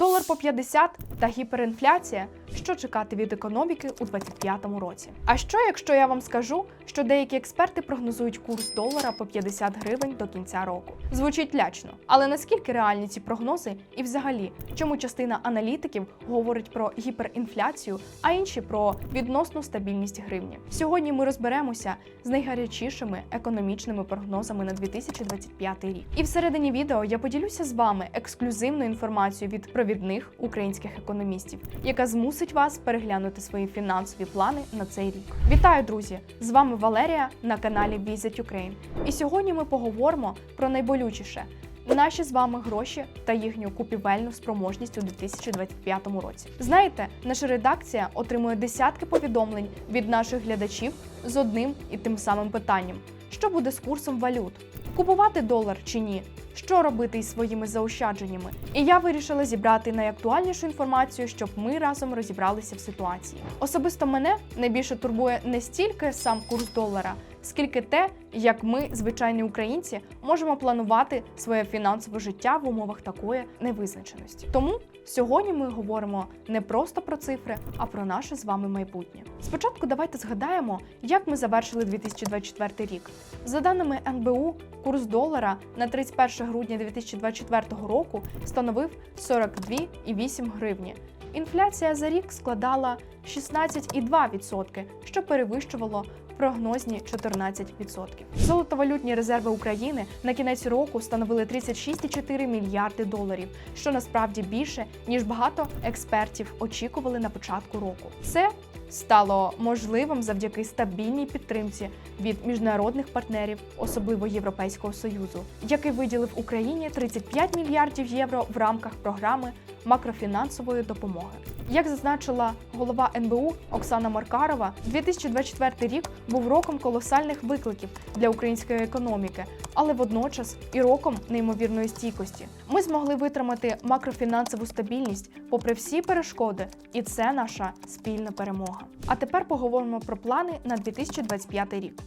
долар по 50 та гіперінфляція. Що чекати від економіки у 2025 році? А що, якщо я вам скажу, що деякі експерти прогнозують курс долара по 50 гривень до кінця року? Звучить лячно, але наскільки реальні ці прогнози, і взагалі, чому частина аналітиків говорить про гіперінфляцію, а інші про відносну стабільність гривні? Сьогодні ми розберемося з найгарячішими економічними прогнозами на 2025 рік. І всередині відео я поділюся з вами ексклюзивною інформацією від провідних українських економістів, яка змусить вас переглянути свої фінансові плани на цей рік. Вітаю, друзі! З вами Валерія на каналі Visit Ukraine. І сьогодні ми поговоримо про найболючіше. Наші з вами гроші та їхню купівельну спроможність у 2025 році. Знаєте, наша редакція отримує десятки повідомлень від наших глядачів з одним і тим самим питанням: що буде з курсом валют? Купувати долар чи ні? Що робити із своїми заощадженнями? І я вирішила зібрати найактуальнішу інформацію, щоб ми разом розібралися в ситуації. Особисто мене найбільше турбує не стільки сам курс долара, скільки те, як ми, звичайні українці, можемо планувати своє фінансове життя в умовах такої невизначеності. Тому сьогодні ми говоримо не просто про цифри, а про наше з вами майбутнє. Спочатку давайте згадаємо, як ми завершили 2024 рік. За даними НБУ, курс долара на 31 грудня 2024 року становив 42,8 гривні. Інфляція за рік складала 16,2%, що перевищувало прогнозні 14%. Золотовалютні резерви України на кінець року становили 36,4 мільярди доларів, що насправді більше ніж багато експертів очікували на початку року. Це стало можливим завдяки стабільній підтримці від міжнародних партнерів, особливо Європейського союзу, який виділив Україні 35 мільярдів євро в рамках програми макрофінансової допомоги. Як зазначила НБУ Оксана Маркарова, 2024 рік був роком колосальних викликів для української економіки, але водночас і роком неймовірної стійкості. Ми змогли витримати макрофінансову стабільність попри всі перешкоди, і це наша спільна перемога. А тепер поговоримо про плани на 2025 рік.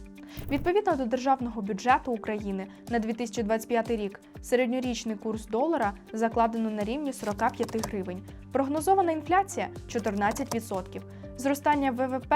Відповідно до державного бюджету України на 2025 рік середньорічний курс долара закладено на рівні 45 гривень. Прогнозована інфляція 14%. Зростання ВВП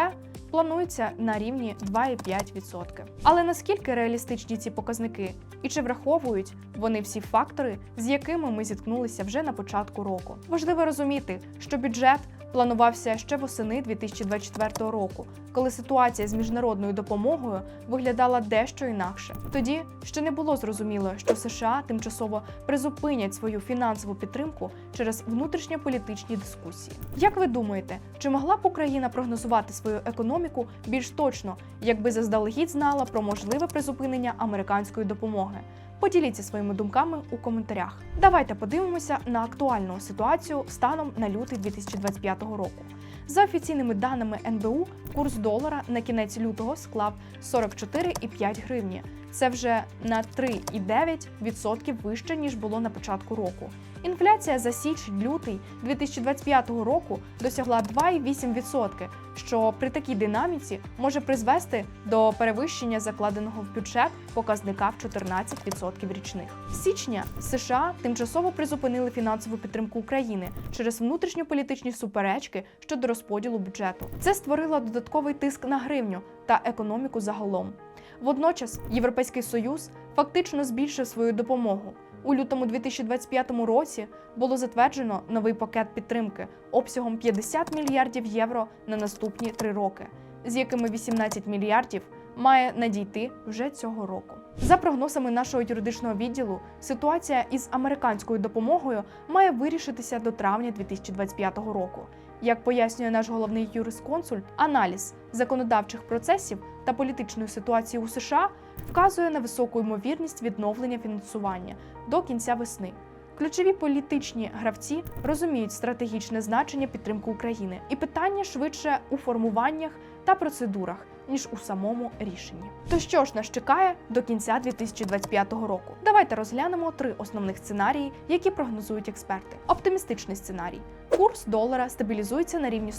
планується на рівні 2,5%. Але наскільки реалістичні ці показники? І чи враховують вони всі фактори, з якими ми зіткнулися вже на початку року? Важливо розуміти, що бюджет планувався ще восени 2024 року, коли ситуація з міжнародною допомогою виглядала дещо інакше. Тоді ще не було зрозуміло, що США тимчасово призупинять свою фінансову підтримку через внутрішньополітичні дискусії. Як ви думаєте, чи могла б Україна прогнозувати свою економіку більш точно, якби заздалегідь знала про можливе призупинення американської допомоги? Поділіться своїми думками у коментарях. Давайте подивимося на актуальну ситуацію станом на лютий 2025 року. За офіційними даними НБУ, курс долара на кінець лютого склав 44,5 гривні. Це вже на 3,9% вище ніж було на початку року. Інфляція за січень-лютий 2025 року досягла 2,8%, що при такій динаміці може призвести до перевищення закладеного в бюджет показника в 14% річних. З січня США тимчасово призупинили фінансову підтримку України через внутрішньополітичні суперечки щодо розподілу бюджету. Це створило додатковий тиск на гривню та економіку загалом. Водночас Європейський Союз фактично збільшив свою допомогу. У лютому 2025 році було затверджено новий пакет підтримки обсягом 50 мільярдів євро на наступні три роки, з якими 18 мільярдів має надійти вже цього року. За прогнозами нашого юридичного відділу, ситуація із американською допомогою має вирішитися до травня 2025 року. Як пояснює наш головний юрисконсульт, аналіз законодавчих процесів та політичної ситуації у США вказує на високу ймовірність відновлення фінансування до кінця весни. Ключові політичні гравці розуміють стратегічне значення підтримки України, і питання швидше у формуваннях та процедурах, ніж у самому рішенні. То що ж нас чекає до кінця 2025 року? Давайте розглянемо три основних сценарії, які прогнозують експерти. Оптимістичний сценарій: курс долара стабілізується на рівні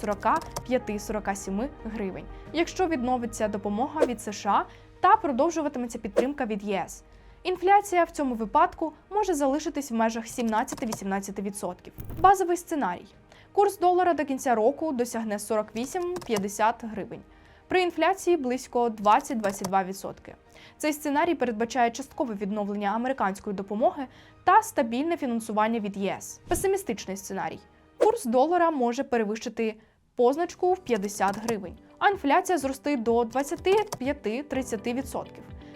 45-47 гривень, якщо відновиться допомога від США та продовжуватиметься підтримка від ЄС. Інфляція в цьому випадку може залишитись в межах 17-18%. Базовий сценарій. Курс долара до кінця року досягне 48-50 гривень. При інфляції близько 20-22%. Цей сценарій передбачає часткове відновлення американської допомоги та стабільне фінансування від ЄС. Песимістичний сценарій. Курс долара може перевищити позначку в 50 гривень, а інфляція зрости до 25-30%.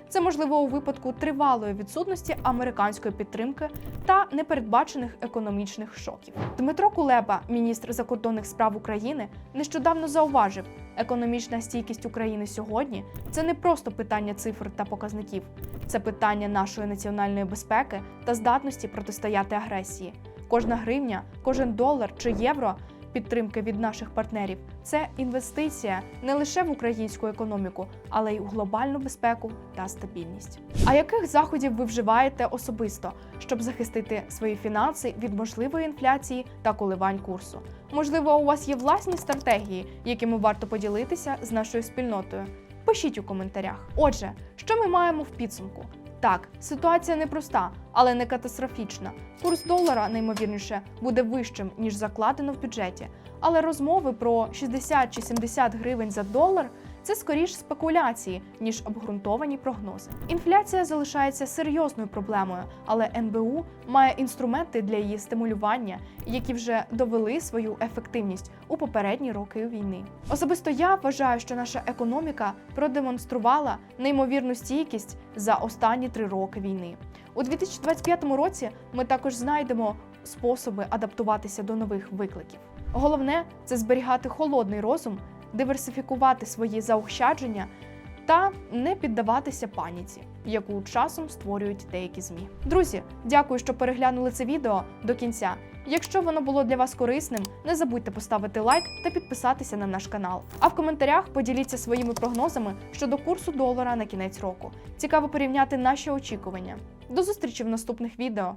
Це можливо у випадку тривалої відсутності американської підтримки та непередбачених економічних шоків. Дмитро Кулеба, міністр закордонних справ України, нещодавно зауважив, економічна стійкість України сьогодні це не просто питання цифр та показників, це питання нашої національної безпеки та здатності протистояти агресії. Кожна гривня, кожен долар чи євро підтримки від наших партнерів це інвестиція не лише в українську економіку, але й у глобальну безпеку та стабільність. А яких заходів ви вживаєте особисто, щоб захистити свої фінанси від можливої інфляції та коливань курсу? Можливо, у вас є власні стратегії, якими варто поділитися з нашою спільнотою? Пишіть у коментарях. Отже, що ми маємо в підсумку? Так, ситуація непроста, але не катастрофічна. Курс долара, наймовірніше, буде вищим, ніж закладено в бюджеті. Але розмови про 60 чи 70 гривень за долар це скоріш спекуляції, ніж обґрунтовані прогнози. Інфляція залишається серйозною проблемою, але НБУ має інструменти для її стимулювання, які вже довели свою ефективність у попередні роки війни. Особисто я вважаю, що наша економіка продемонструвала неймовірну стійкість за останні три роки війни. У 2025 році ми також знайдемо способи адаптуватися до нових викликів. Головне це зберігати холодний розум, диверсифікувати свої заощадження та не піддаватися паніці, яку часом створюють деякі змі. Друзі, дякую, що переглянули це відео до кінця. Якщо воно було для вас корисним, не забудьте поставити лайк та підписатися на наш канал. А в коментарях поділіться своїми прогнозами щодо курсу долара на кінець року. Цікаво порівняти наші очікування. До зустрічі в наступних відео.